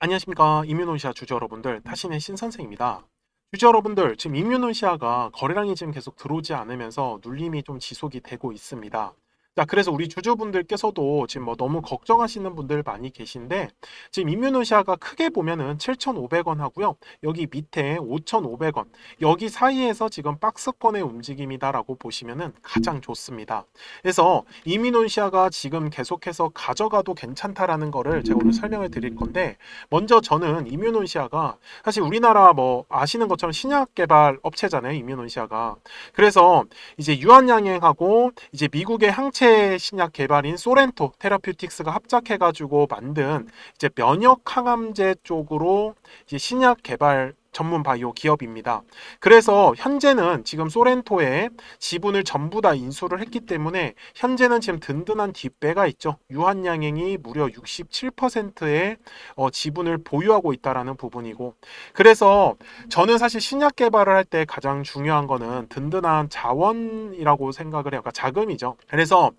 안녕하십니까. 이뮤노시아 주주 여러분들 타신의 신선생입니다. 주주 여러분들 지금 이뮤노시아가 거래량이 지금 계속 들어오지 않으면서 눌림이 좀 지속이 되고 있습니다 자 그래서 우리 주주분들께서도 지금 뭐 너무 걱정하시는 분들 많이 계신데 지금 이뮤노시아가 크게 보면은 7,500원 하고요 여기 밑에 5,500원 여기 사이에서 지금 박스권의 움직임이다라고 보시면은 가장 좋습니다 그래서 이뮤노시아가 지금 계속해서 가져가도 괜찮다라는 거를 제가 오늘 설명을 드릴 건데 먼저 저는 이뮤논시아가 사실 우리나라 뭐 아시는 것처럼 신약 개발 업체잖아요. 이뮤논시아가. 그래서 이제 유한양행하고 이제 미국의 항체 신약 개발인 소렌토 테라퓨틱스가 합작해 가지고 만든 이제 면역 항암제 쪽으로 이제 신약 개발 전문 바이오 기업입니다. 그래서 현재는 지금 소렌토에 지분을 전부 다 인수를 했기 때문에 현재는 지금 든든한 뒷배가 있죠. 유한양행이 무려 67%의 어, 지분을 보유하고 있다라는 부분이고 그래서 저는 사실 신약 개발을 할 때 가장 중요한 거는 든든한 자원이라고 생각을 해요. 그러니까 자금이죠. 그래서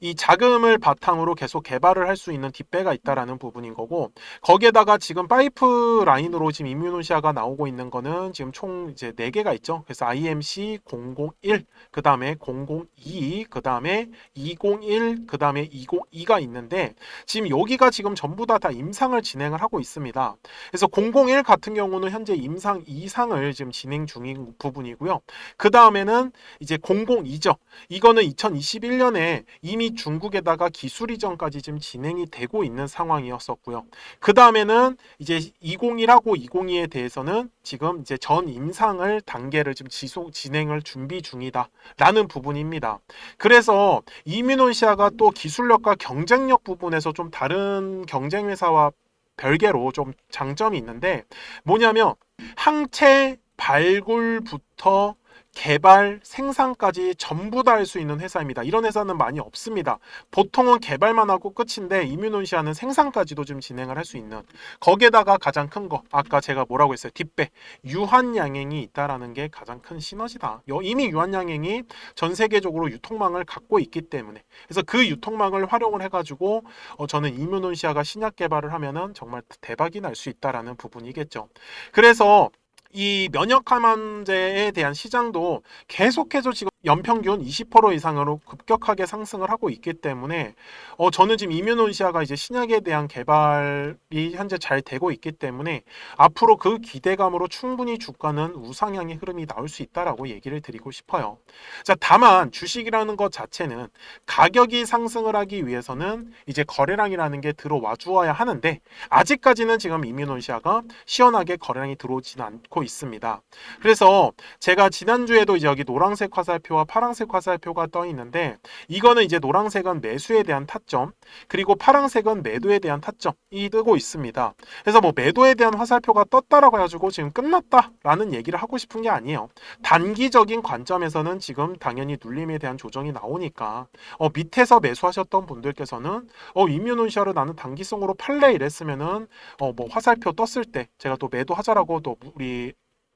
이 자금을 바탕으로 계속 개발을 할 수 있는 뒷배가 있다라는 부분인 거고 거기에다가 지금 파이프 라인으로 지금 이뮤노시아가 나오고 있는 거는 지금 총 이제 4개가 있죠. 그래서 IMC 001, 그 다음에 002, 그 다음에 201, 그 다음에 202가 있는데 지금 여기가 지금 전부 다, 다 임상을 진행을 하고 있습니다. 그래서 001 같은 경우는 현재 임상 2상을 지금 진행 중인 부분이고요. 그 다음에는 이제 002죠. 이거는 2021년에 이미 중국에다가 기술 이전까지 지금 진행이 되고 있는 상황이었었고요. 그 다음에는 이제 201하고 202에 대해서는 지금 이제 전 임상을 단계를 지금 지속 진행을 준비 중이다라는 부분입니다. 그래서 이뮤논시아가 또 기술력과 경쟁력 부분에서 좀 다른 경쟁 회사와 별개로 좀 장점이 있는데 뭐냐면 항체 발굴부터 개발, 생산까지 전부 다 할 수 있는 회사입니다. 이런 회사는 많이 없습니다. 보통은 개발만 하고 끝인데 이뮤논시아는 생산까지도 좀 진행을 할 수 있는 거기에다가 가장 큰 거 아까 제가 뭐라고 했어요 뒷배 유한양행이 있다라는 게 가장 큰 시너지다. 여- 이미 유한양행이 전 세계적으로 유통망을 갖고 있기 때문에 그래서 그 유통망을 활용을 해가지고 어, 저는 이뮤논시아가 신약 개발을 하면은 정말 대박이 날 수 있다라는 부분이겠죠. 그래서 이 면역 항암제에 대한 시장도 계속해서 지금 연평균 20% 이상으로 급격하게 상승을 하고 있기 때문에 어 저는 지금 이뮤논시아가 이제 신약에 대한 개발이 현재 잘 되고 있기 때문에 앞으로 그 기대감으로 충분히 주가는 우상향의 흐름이 나올 수 있다라고 얘기를 드리고 싶어요. 자, 다만 주식이라는 것 자체는 가격이 상승을 하기 위해서는 이제 거래량이라는 게 들어와 주어야 하는데 아직까지는 지금 이뮤논시아가 시원하게 거래량이 들어오지는 않고 있습니다. 그래서 제가 지난주에도 여기 노란색 화살표와 파란색 화살표가 떠 있는데 이거는 이제 노란색은 매수에 대한 타점 그리고 파란색은 매도에 대한 타점이 뜨고 있습니다. 그래서 뭐 매도에 대한 화살표가 떴다라고 해가지고 지금 끝났다라는 얘기를 하고 싶은 게 아니에요. 단기적인 관점에서는 지금 당연히 눌림에 대한 조정이 나오니까 어, 밑에서 매수하셨던 분들께서는 어, 이뮤논시아를 나는 단기성으로 팔래 이랬으면은 어, 뭐 화살표 떴을 때 제가 또 매도하자라고 또 우리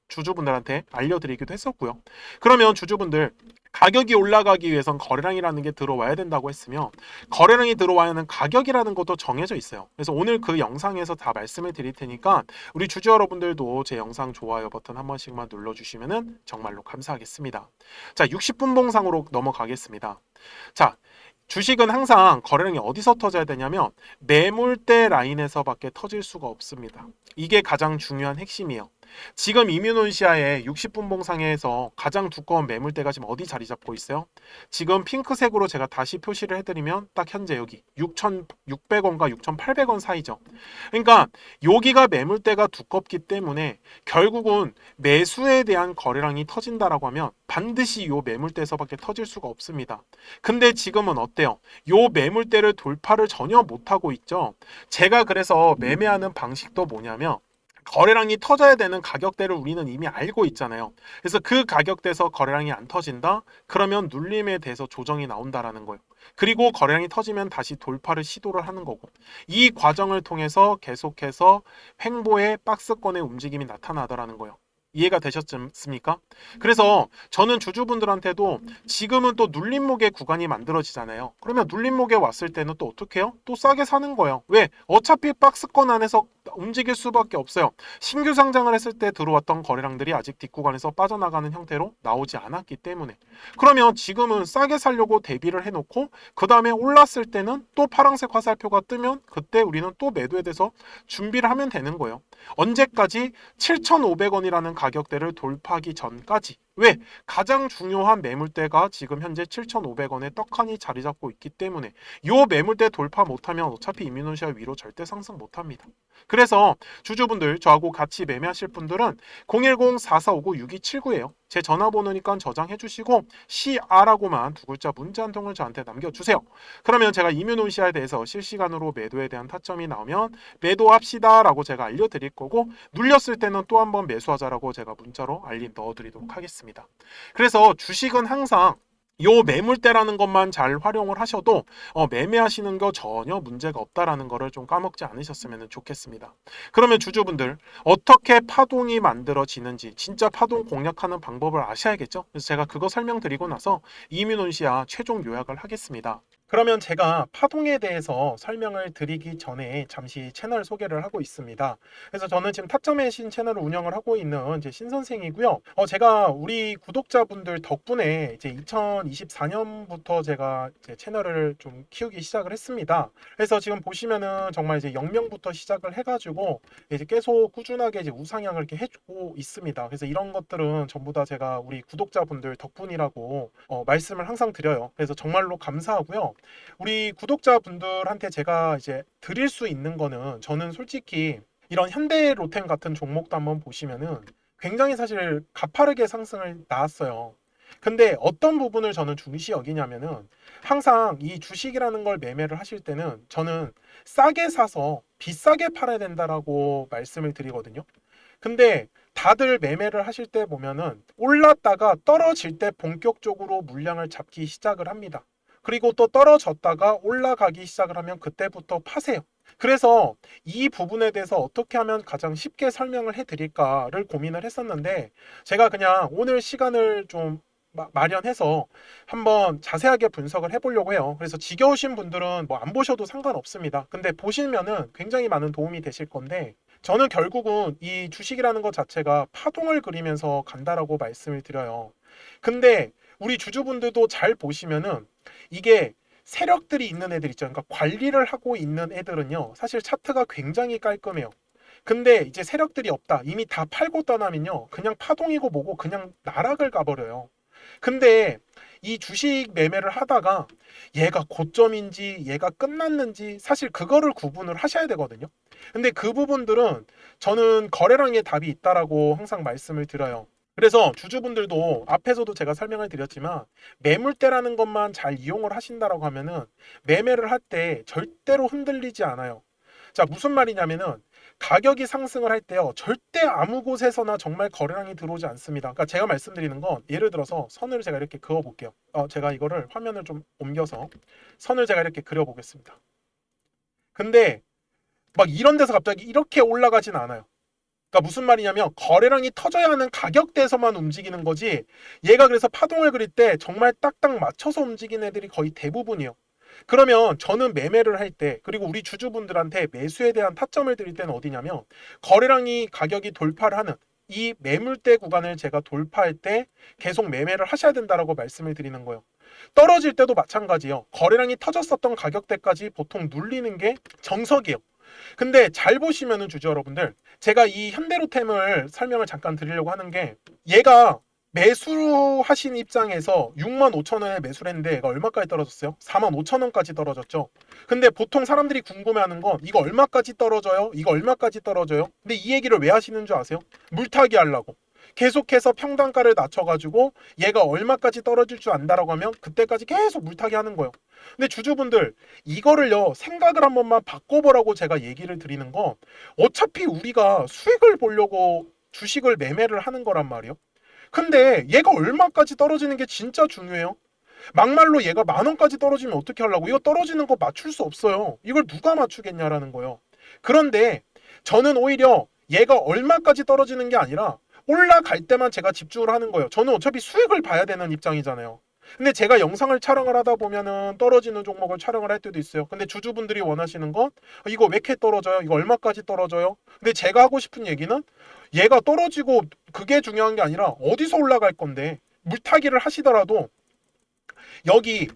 주주분들한테 알려드리기도 했었고요. 그러면 주주분들 가격이 올라가기 위해선 거래량이라는 게 들어와야 된다고 했으며 거래량이 들어와야 하는 가격이라는 것도 정해져 있어요. 그래서 오늘 그 영상에서 다 말씀을 드릴 테니까 우리 주주 여러분들도 제 영상 좋아요 버튼 한 번씩만 눌러주시면 정말로 감사하겠습니다. 자, 60분 봉상으로 넘어가겠습니다. 자, 주식은 항상 거래량이 어디서 터져야 되냐면 매물대 라인에서밖에 터질 수가 없습니다. 이게 가장 중요한 핵심이에요. 지금 이뮤논시아의 60분 봉상에서 가장 두꺼운 매물대가 지금 어디 자리 잡고 있어요? 지금 핑크색으로 제가 다시 표시를 해드리면 딱 현재 여기 6,600원과 6,800원 사이죠. 그러니까 여기가 매물대가 두껍기 때문에 결국은 매수에 대한 거래량이 터진다라고 하면 반드시 요 매물대에서밖에 터질 수가 없습니다. 근데 지금은 어때요? 요 매물대를 돌파를 전혀 못하고 있죠. 제가 그래서 매매하는 방식도 뭐냐면 거래량이 터져야 되는 가격대를 우리는 이미 알고 있잖아요. 그래서 그 가격대에서 거래량이 안 터진다? 그러면 눌림에 대해서 조정이 나온다라는 거예요. 그리고 거래량이 터지면 다시 돌파를 시도를 하는 거고 이 과정을 통해서 계속해서 횡보의 박스권의 움직임이 나타나더라는 거예요. 이해가 되셨습니까? 그래서 저는 주주분들한테도 지금은 또 눌림목의 구간이 만들어지잖아요. 그러면 눌림목에 왔을 때는 또 어떻게 해요? 또 싸게 사는 거예요. 왜? 어차피 박스권 안에서 움직일 수밖에 없어요. 신규 상장을 했을 때 들어왔던 거래량들이 아직 뒷구간에서 빠져나가는 형태로 나오지 않았기 때문에 그러면 지금은 싸게 살려고 대비를 해놓고 그 다음에 올랐을 때는 또 파란색 화살표가 뜨면 그때 우리는 또 매도에 대해서 준비를 하면 되는 거예요. 언제까지 7,500원이라는 가격대를 돌파하기 전까지 왜? 가장 중요한 매물대가 지금 현재 7,500원에 떡하니 자리 잡고 있기 때문에 요 매물대 돌파 못하면 어차피 이민호시아 위로 절대 상승 못합니다. 그래서 주주분들 저하고 같이 매매하실 분들은 010-4459-6279예요. 제 전화번호니까 저장해 주시고 CR라고만 두 글자 문자 한 통을 저한테 남겨주세요. 그러면 제가 이민호시아에 대해서 실시간으로 매도에 대한 타점이 나오면 매도합시다 라고 제가 알려드릴 거고 눌렸을 때는 또 한 번 매수하자라고 제가 문자로 알림 넣어드리도록 하겠습니다. 그래서 주식은 항상 요 매물대라는 것만 잘 활용을 하셔도 어, 매매하시는 거 전혀 문제가 없다라는 거를 좀 까먹지 않으셨으면 좋겠습니다. 그러면 주주분들 어떻게 파동이 만들어지는지 진짜 파동 공략하는 방법을 아셔야겠죠. 그래서 제가 그거 설명드리고 나서 이민훈씨와 최종 요약을 하겠습니다. 그러면 제가 파동에 대해서 설명을 드리기 전에 잠시 채널 소개를 하고 있습니다. 그래서 저는 지금 타점의 신 채널을 운영을 하고 있는 이제 신 선생이고요. 어, 제가 우리 구독자분들 덕분에 이제 2024년부터 제가 이제 채널을 좀 키우기 시작을 했습니다. 그래서 지금 보시면은 정말 이제 0명부터 시작을 해가지고 이제 계속 꾸준하게 이제 우상향을 이렇게 해주고 있습니다. 그래서 이런 것들은 전부 다 제가 우리 구독자분들 덕분이라고 어, 말씀을 항상 드려요. 그래서 정말로 감사하고요. 우리 구독자분들한테 제가 이제 드릴 수 있는 거는 저는 솔직히 이런 현대 로템 같은 종목도 한번 보시면은 굉장히 사실 가파르게 상승을 나왔어요. 근데 어떤 부분을 저는 중시 여기냐면은 항상 이 주식이라는 걸 매매를 하실 때는 저는 싸게 사서 비싸게 팔아야 된다라고 말씀을 드리거든요. 근데 다들 매매를 하실 때 보면은 올랐다가 떨어질 때 본격적으로 물량을 잡기 시작을 합니다. 그리고 또 떨어졌다가 올라가기 시작을 하면 그때부터 파세요. 그래서 이 부분에 대해서 어떻게 하면 가장 쉽게 설명을 해드릴까를 고민을 했었는데 제가 그냥 오늘 시간을 좀 마- 마련해서 한번 자세하게 분석을 해보려고 해요. 그래서 지겨우신 분들은 뭐 안 보셔도 상관없습니다. 근데 보시면은 굉장히 많은 도움이 되실 건데 저는 결국은 이 주식이라는 것 자체가 파동을 그리면서 간다라고 말씀을 드려요. 근데 우리 주주분들도 잘 보시면은 이게 세력들이 있는 애들 있죠. 그러니까 관리를 하고 있는 애들은요. 사실 차트가 굉장히 깔끔해요. 근데 이제 세력들이 없다. 이미 다 팔고 떠나면요. 그냥 파동이고 뭐고 그냥 나락을 가버려요. 근데 이 주식 매매를 하다가 얘가 고점인지 얘가 끝났는지 사실 그거를 구분을 하셔야 되거든요. 근데 그 부분들은 저는 거래량의 답이 있다라고 항상 말씀을 드려요. 그래서 주주분들도 앞에서도 제가 설명을 드렸지만 매물대라는 것만 잘 이용을 하신다라고 하면은 매매를 할 때 절대로 흔들리지 않아요. 자, 무슨 말이냐면은 가격이 상승을 할 때요. 절대 아무 곳에서나 정말 거래량이 들어오지 않습니다. 그러니까 제가 말씀드리는 건 예를 들어서 선을 제가 이렇게 그어 볼게요. 어, 제가 이거를 화면을 좀 옮겨서 선을 제가 이렇게 그려 보겠습니다. 근데 막 이런 데서 갑자기 이렇게 올라가진 않아요. 그러니까 무슨 말이냐면 거래량이 터져야 하는 가격대에서만 움직이는 거지 얘가 그래서 파동을 그릴 때 정말 딱딱 맞춰서 움직이는 애들이 거의 대부분이에요. 그러면 저는 매매를 할 때 그리고 우리 주주분들한테 매수에 대한 타점을 드릴 때는 어디냐면 거래량이 가격이 돌파를 하는 이 매물대 구간을 제가 돌파할 때 계속 매매를 하셔야 된다라고 말씀을 드리는 거예요. 떨어질 때도 마찬가지예요. 거래량이 터졌었던 가격대까지 보통 눌리는 게 정석이에요. 근데 잘 보시면은 주주 여러분들 제가 이 현대로템을 설명을 잠깐 드리려고 하는 게 얘가 매수하신 입장에서 6만 5천 원에 매수를 했는데 얘가 얼마까지 떨어졌어요? 4만 5천 원까지 떨어졌죠. 근데 보통 사람들이 궁금해하는 건 이거 얼마까지 떨어져요? 이거 얼마까지 떨어져요? 근데 이 얘기를 왜 하시는 줄 아세요? 물타기 하려고. 계속해서 평단가를 낮춰가지고 얘가 얼마까지 떨어질 줄 안다라고 하면 그때까지 계속 물타기 하는 거예요. 근데 주주분들 이거를요 생각을 한 번만 바꿔보라고 제가 얘기를 드리는 건 어차피 우리가 수익을 보려고 주식을 매매를 하는 거란 말이에요. 근데 얘가 얼마까지 떨어지는 게 진짜 중요해요. 막말로 얘가 만 원까지 떨어지면 어떻게 하려고? 이거 떨어지는 거 맞출 수 없어요. 이걸 누가 맞추겠냐라는 거예요. 그런데 저는 오히려 얘가 얼마까지 떨어지는 게 아니라 올라갈 때만 제가 집중을 하는 거예요. 저는 어차피 수익을 봐야 되는 입장이잖아요. 근데 제가 영상을 촬영을 하다 보면은 떨어지는 종목을 촬영을 할 때도 있어요. 근데 주주분들이 원하시는 건 어, 이거 왜 이렇게 떨어져요? 이거 얼마까지 떨어져요? 근데 제가 하고 싶은 얘기는 얘가 떨어지고 그게 중요한 게 아니라 어디서 올라갈 건데 물타기를 하시더라도 여기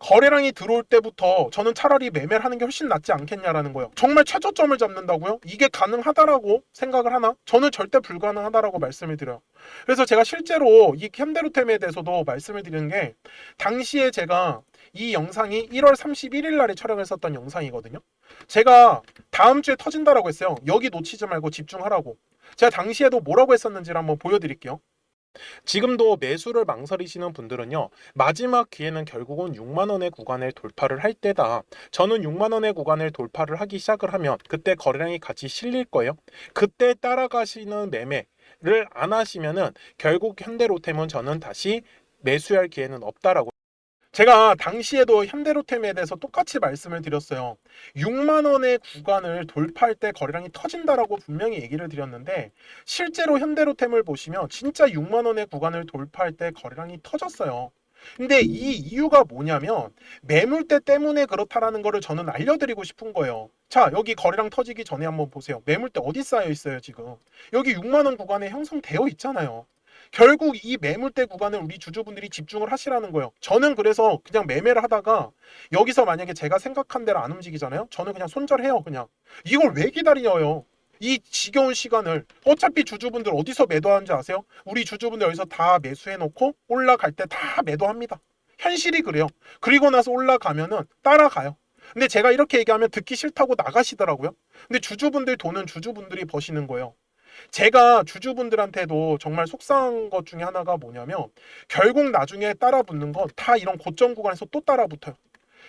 거래량이 들어올 때부터 저는 차라리 매매를 하는 게 훨씬 낫지 않겠냐라는 거예요. 정말 최저점을 잡는다고요? 이게 가능하다라고 생각을 하나? 저는 절대 불가능하다라고 말씀을 드려요. 그래서 제가 실제로 이 현대로템에 대해서도 말씀을 드리는 게 당시에 제가 이 영상이 1월 31일 날에 촬영했었던 영상이거든요. 제가 다음 주에 터진다라고 했어요. 여기 놓치지 말고 집중하라고. 제가 당시에도 뭐라고 했었는지를 한번 보여드릴게요. 지금도 매수를 망설이시는 분들은요. 마지막 기회는 결국은 6만 원의 구간을 돌파를 할 때다. 저는 6만 원의 구간을 돌파를 하기 시작을 하면 그때 거래량이 같이 실릴 거예요. 그때 따라가시는 매매를 안 하시면은 결국 현대로템은 저는 다시 매수할 기회는 없다라고 제가 당시에도 현대로템에 대해서 똑같이 말씀을 드렸어요. 6만 원의 구간을 돌파할 때 거래량이 터진다라고 분명히 얘기를 드렸는데 실제로 현대로템을 보시면 진짜 6만 원의 구간을 돌파할 때 거래량이 터졌어요. 근데 이 이유가 뭐냐면 매물대 때문에 그렇다라는 거를 저는 알려드리고 싶은 거예요. 자, 여기 거래량 터지기 전에 한번 보세요. 매물대 어디 쌓여 있어요, 지금? 여기 6만 원 구간에 형성되어 있잖아요. 결국 이 매물대 구간을 우리 주주분들이 집중을 하시라는 거예요. 저는 그래서 그냥 매매를 하다가 여기서 만약에 제가 생각한 대로 안 움직이잖아요. 저는 그냥 손절해요, 그냥. 이걸 왜 기다려요? 이 지겨운 시간을 어차피 주주분들 어디서 매도하는지 아세요? 우리 주주분들 여기서 다 매수해놓고 올라갈 때 다 매도합니다. 현실이 그래요. 그리고 나서 올라가면은 따라가요. 근데 제가 이렇게 얘기하면 듣기 싫다고 나가시더라고요. 근데 주주분들 돈은 주주분들이 버시는 거예요. 제가 주주분들한테도 정말 속상한 것 중에 하나가 뭐냐면 결국 나중에 따라 붙는 건 다 이런 고점 구간에서 또 따라 붙어요.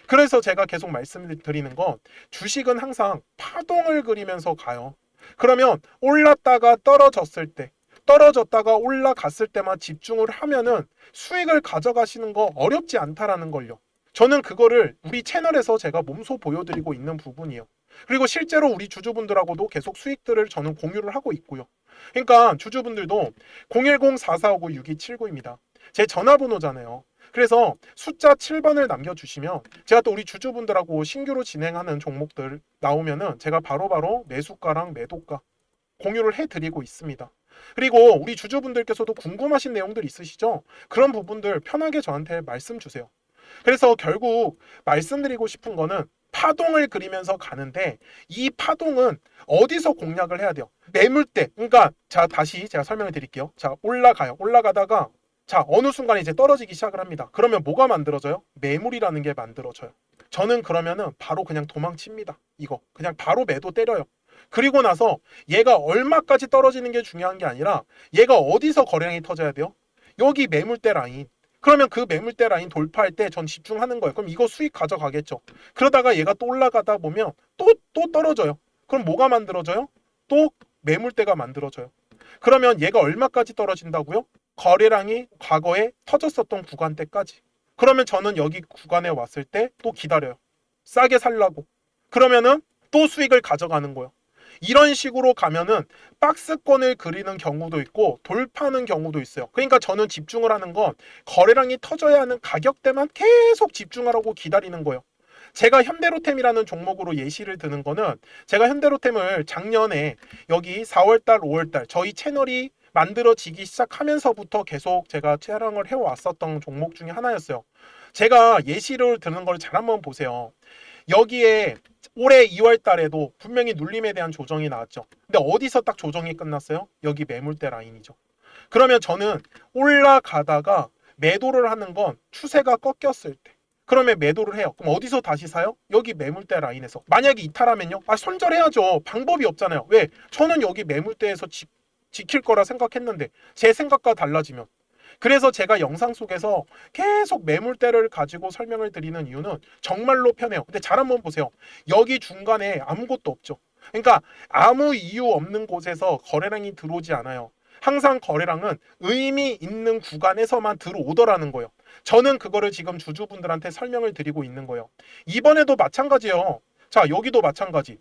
그래서 제가 계속 말씀드리는 건 주식은 항상 파동을 그리면서 가요. 그러면 올랐다가 떨어졌을 때 떨어졌다가 올라갔을 때만 집중을 하면은 수익을 가져가시는 거 어렵지 않다라는 걸요. 저는 그거를 우리 채널에서 제가 몸소 보여드리고 있는 부분이에요. 그리고 실제로 우리 주주분들하고도 계속 수익들을 저는 공유를 하고 있고요. 그러니까 주주분들도 010-4459-6279입니다. 제 전화번호잖아요. 그래서 숫자 7번을 남겨주시면 제가 또 우리 주주분들하고 신규로 진행하는 종목들 나오면은 제가 바로바로 매수가랑 매도가 공유를 해드리고 있습니다. 그리고 우리 주주분들께서도 궁금하신 내용들 있으시죠? 그런 부분들 편하게 저한테 말씀 주세요. 그래서 결국 말씀드리고 싶은 거는 파동을 그리면서 가는데 이 파동은 어디서 공략을 해야 돼요? 매물대. 그러니까 자 다시 제가 설명을 드릴게요. 자 올라가요. 올라가다가 자 어느 순간에 이제 떨어지기 시작을 합니다. 그러면 뭐가 만들어져요? 매물이라는 게 만들어져요. 저는 그러면은 바로 그냥 도망칩니다. 이거 그냥 바로 매도 때려요. 그리고 나서 얘가 얼마까지 떨어지는 게 중요한 게 아니라 얘가 어디서 거래량이 터져야 돼요? 여기 매물대 라인. 그러면 그 매물대 라인 돌파할 때 전 집중하는 거예요. 그럼 이거 수익 가져가겠죠. 그러다가 얘가 또 올라가다 보면 또, 또 떨어져요. 그럼 뭐가 만들어져요? 또 매물대가 만들어져요. 그러면 얘가 얼마까지 떨어진다고요? 거래량이 과거에 터졌었던 구간대까지. 그러면 저는 여기 구간에 왔을 때 또 기다려요. 싸게 살라고. 그러면은 또 수익을 가져가는 거예요. 이런 식으로 가면은 박스권을 그리는 경우도 있고 돌파하는 경우도 있어요. 그러니까 저는 집중을 하는 건 거래량이 터져야 하는 가격대만 계속 집중하라고 기다리는 거예요. 제가 현대로템이라는 종목으로 예시를 드는 거는 제가 현대로템을 작년에 여기 4월달, 5월달 저희 채널이 만들어지기 시작하면서부터 계속 제가 촬영을 해왔었던 종목 중에 하나였어요. 제가 예시를 드는 걸 잘 한번 보세요. 여기에 올해 2월 달에도 분명히 눌림에 대한 조정이 나왔죠. 근데 어디서 딱 조정이 끝났어요? 여기 매물대 라인이죠. 그러면 저는 올라가다가 매도를 하는 건 추세가 꺾였을 때. 그러면 매도를 해요. 그럼 어디서 다시 사요? 여기 매물대 라인에서. 만약에 이탈하면요? 아, 손절해야죠. 방법이 없잖아요. 왜? 저는 여기 매물대에서 지, 지킬 거라 생각했는데 제 생각과 달라지면 그래서 제가 영상 속에서 계속 매물대를 가지고 설명을 드리는 이유는 정말로 편해요. 근데 잘 한번 보세요. 여기 중간에 아무것도 없죠. 그러니까 아무 이유 없는 곳에서 거래량이 들어오지 않아요. 항상 거래량은 의미 있는 구간에서만 들어오더라는 거예요. 저는 그거를 지금 주주분들한테 설명을 드리고 있는 거예요. 이번에도 마찬가지예요. 자, 여기도 마찬가지.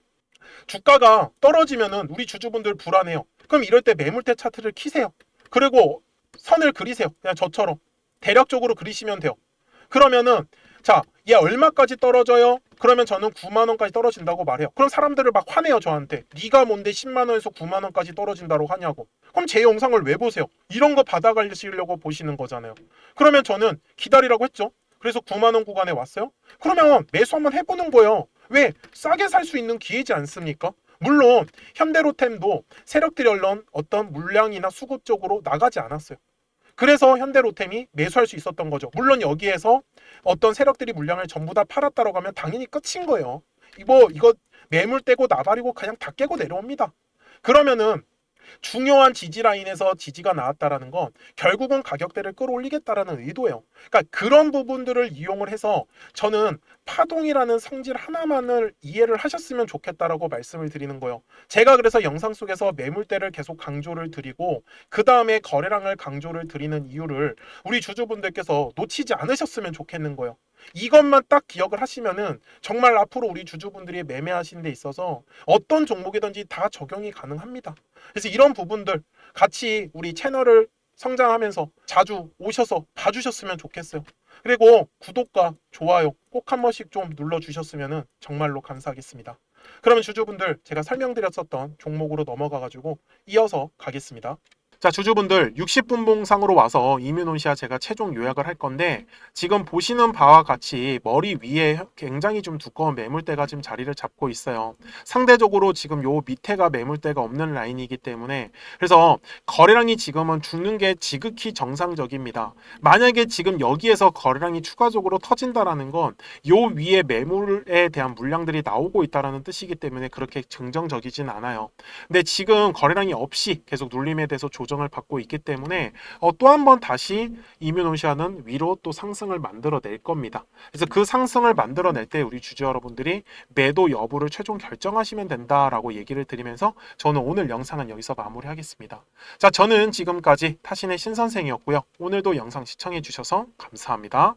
주가가 떨어지면은 우리 주주분들 불안해요. 그럼 이럴 때 매물대 차트를 키세요. 그리고 선을 그리세요. 그냥 저처럼. 대략적으로 그리시면 돼요. 그러면은 자, 얘 얼마까지 떨어져요? 그러면 저는 9만 원까지 떨어진다고 말해요. 그럼 사람들을 막 화내요, 저한테. 네가 뭔데 10만 원에서 9만 원까지 떨어진다고 하냐고. 그럼 제 영상을 왜 보세요? 이런 거 받아가시려고 보시는 거잖아요. 그러면 저는 기다리라고 했죠. 그래서 9만 원 구간에 왔어요. 그러면 매수 한번 해보는 거예요. 왜? 싸게 살 수 있는 기회지 않습니까? 물론 현대로템도 세력들이 얼른 어떤 물량이나 수급 쪽으로 나가지 않았어요. 그래서 현대로템이 매수할 수 있었던 거죠. 물론 여기에서 어떤 세력들이 물량을 전부 다 팔았다라고 하면 당연히 끝인 거예요. 이거 이거 매물 떼고 나발이고 그냥 다 깨고 내려옵니다. 그러면은 중요한 지지 라인에서 지지가 나왔다라는 건 결국은 가격대를 끌어올리겠다라는 의도예요. 그러니까 그런 부분들을 이용을 해서 저는 파동이라는 성질 하나만을 이해를 하셨으면 좋겠다라고 말씀을 드리는 거예요. 제가 그래서 영상 속에서 매물대를 계속 강조를 드리고 그 다음에 거래량을 강조를 드리는 이유를 우리 주주분들께서 놓치지 않으셨으면 좋겠는 거예요. 이것만 딱 기억을 하시면은 정말 앞으로 우리 주주분들이 매매하시는 데 있어서 어떤 종목이든지 다 적용이 가능합니다. 그래서 이런 부분들 같이 우리 채널을 성장하면서 자주 오셔서 봐주셨으면 좋겠어요. 그리고 구독과 좋아요 꼭 한 번씩 좀 눌러주셨으면 정말로 감사하겠습니다. 그러면 주주분들 제가 설명드렸었던 종목으로 넘어가가지고 이어서 가겠습니다. 자 주주분들 60분 봉상으로 와서 이뮤논시아 제가 최종 요약을 할 건데 지금 보시는 바와 같이 머리 위에 굉장히 좀 두꺼운 매물대가 지금 자리를 잡고 있어요. 상대적으로 지금 요 밑에가 매물대가 없는 라인이기 때문에 그래서 거래량이 지금은 죽는 게 지극히 정상적입니다. 만약에 지금 여기에서 거래량이 추가적으로 터진다라는 건 요 위에 매물에 대한 물량들이 나오고 있다라는 뜻이기 때문에 그렇게 긍정적이진 않아요. 근데 지금 거래량이 없이 계속 눌림에 대해서 조 정을 받고 있기 때문에 어, 또 한 번 다시 이뮤노시아는 위로 또 상승을 만들어낼 겁니다. 그래서 그 상승을 만들어낼 때 우리 주주 여러분들이 매도 여부를 최종 결정하시면 된다라고 얘기를 드리면서 저는 오늘 영상은 여기서 마무리하겠습니다. 자, 저는 지금까지 타신의 신선생이었고요. 오늘도 영상 시청해 주셔서 감사합니다.